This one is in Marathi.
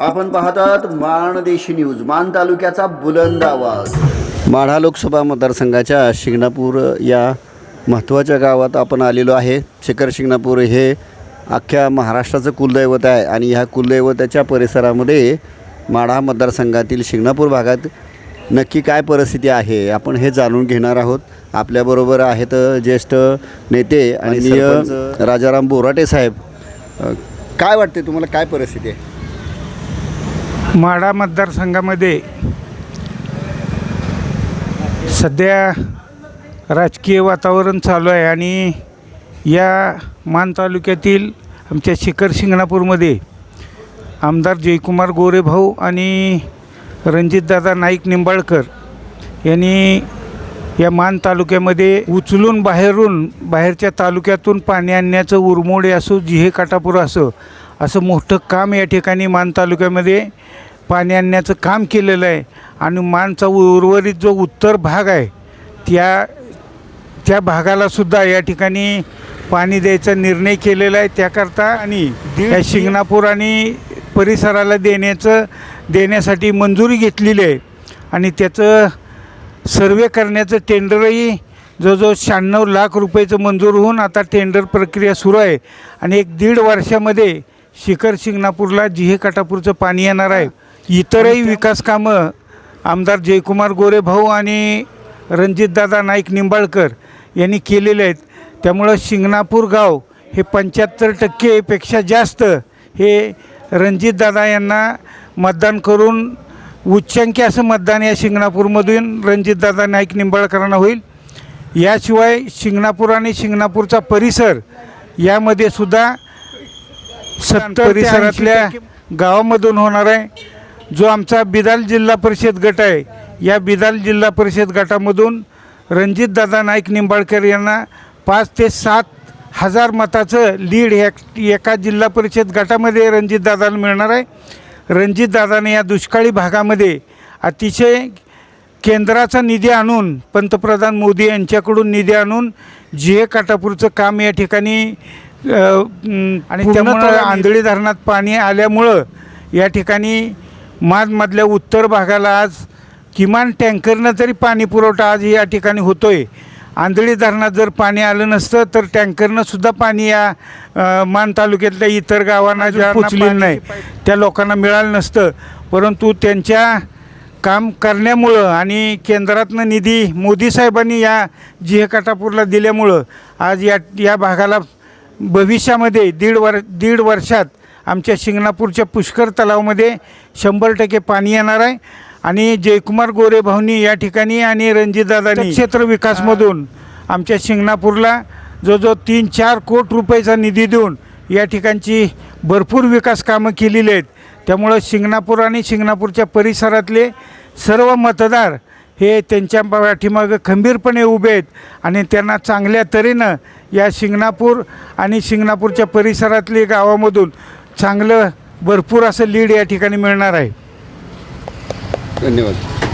आपण पाहतात माणदेशी न्यूज मान तालुक्याचा बुलंद आवाज. माढा लोकसभा मतदारसंघाच्या शिंगणापूर या महत्त्वाच्या गावात आपण आलेलो आहे. शिखर शिंगणापूर हे अख्ख्या महाराष्ट्राचं कुलदैवत आहे आणि ह्या कुलदैवताच्या परिसरामध्ये माढा मतदारसंघातील शिंगणापूर भागात नक्की काय परिस्थिती आहे आपण हे जाणून घेणार आहोत. आपल्याबरोबर आहेत ज्येष्ठ नेते आणि राजाराम बोराटे साहेब. काय वाटते तुम्हाला काय परिस्थिती आहे? माढा मतदारसंघामध्ये सध्या राजकीय वातावरण चालू आहे आणि या मान तालुक्यातील आमच्या शिखर शिंगणापूरमध्ये आमदार जयकुमार गोरेभाऊ आणि रणजितदादा नाईक निंबाळकर यांनी या मान तालुक्यामध्ये उचलून बाहेरून बाहेरच्या तालुक्यातून पाणी आणण्याचं उरमोडे असो जिहे काटापूर असो असं मोठं काम या ठिकाणी मान तालुक्यामध्ये पाणी आणण्याचं काम केलेलं आहे. आणि मानचा उर्वरित जो उत्तर भाग आहे त्या त्या भागाला सुद्धा या ठिकाणी पाणी द्यायचा निर्णय केलेला आहे. त्याकरता आणि या शिंगणापूर आणि परिसराला देण्याचं देण्यासाठी मंजुरी घेतलेली आहे. आणि त्याचं सर्वे करण्याचं टेंडरही जवळजवळ शहाण्णव लाख रुपयाचं मंजूर होऊन आता टेंडर प्रक्रिया सुरू आहे. आणि एक दीड वर्षामध्ये शिखर शिंगणापूरला जिहे काटापूरचं पाणी येणार आहे. इतरही विकास कामं आमदार जयकुमार गोरेभाऊ आणि रणजितदादा नाईक निंबाळकर यांनी केलेले आहेत. त्यामुळं शिंगणापूर गाव हे पंच्याहत्तर टक्केपेक्षा जास्त हे रणजितदादा यांना मतदान करून उच्चांकी असं मतदान या शिंगणापूरमधून रणजितदादा नाईक निंबाळकरांना होईल. याशिवाय शिंगणापूर आणि शिंगणापूरचा परिसर यामध्ये सुद्धा सत्तर परिसरातल्या गावामधून होणार आहे. जो आमचा बिदाल जिल्हा परिषद गट आहे या बिदाल जिल्हा परिषद गटामधून रणजितदादा नाईक निंबाळकर यांना पाच ते सात हजार मताचं लीड ह्या एका जिल्हा परिषद गटामध्ये रणजितदादाला मिळणार आहे. रणजितदादाने या दुष्काळी भागामध्ये अतिशय केंद्राचा निधी आणून पंतप्रधान मोदी यांच्याकडून निधी आणून जिहे काटापूरचं काम या ठिकाणी आणि त्यामुळं आंधळी धरणात पाणी आल्यामुळं या ठिकाणी माजमधल्या उत्तर भागाला आज किमान टँकरनं तरी पाणी पुरवठा आज या ठिकाणी होतोय. आंधळी धरणात जर पाणी आलं नसतं तर टँकरनं सुद्धा पाणी या मान तालुक्यातल्या इतर गावांना पोचलेलं नाही. त्या लोकांना मिळालं नसतं. परंतु त्यांच्या काम करण्यामुळं आणि केंद्रातनं निधी मोदी साहेबांनी या जिहे काटापूरला दिल्यामुळं आज या या भागाला भविष्यामध्ये दीड वर दीड वर्षात आमच्या शिंगणापूरच्या पुष्कर तलावामध्ये शंभर टक्के पाणी येणार आहे. आणि जयकुमार गोरे भाऊनी या ठिकाणी आणि रणजितदादांनी क्षेत्र विकासमधून आमच्या शिंगणापूरला जो जो तीन चार कोट रुपयाचा निधी देऊन या ठिकाणची भरपूर विकास कामं केलेली आहेत. त्यामुळं शिंगणापूर आणि शिंगणापूरच्या परिसरातले सर्व मतदार हे त्यांच्या पाठीमागं खंबीरपणे उभे आहेत आणि त्यांना चांगल्या तऱ्हेनं या शिंगणापूर आणि शिंगणापूरच्या परिसरातले गावामधून चांगलं भरपूर असं लीड या ठिकाणी मिळणार आहे. धन्यवाद.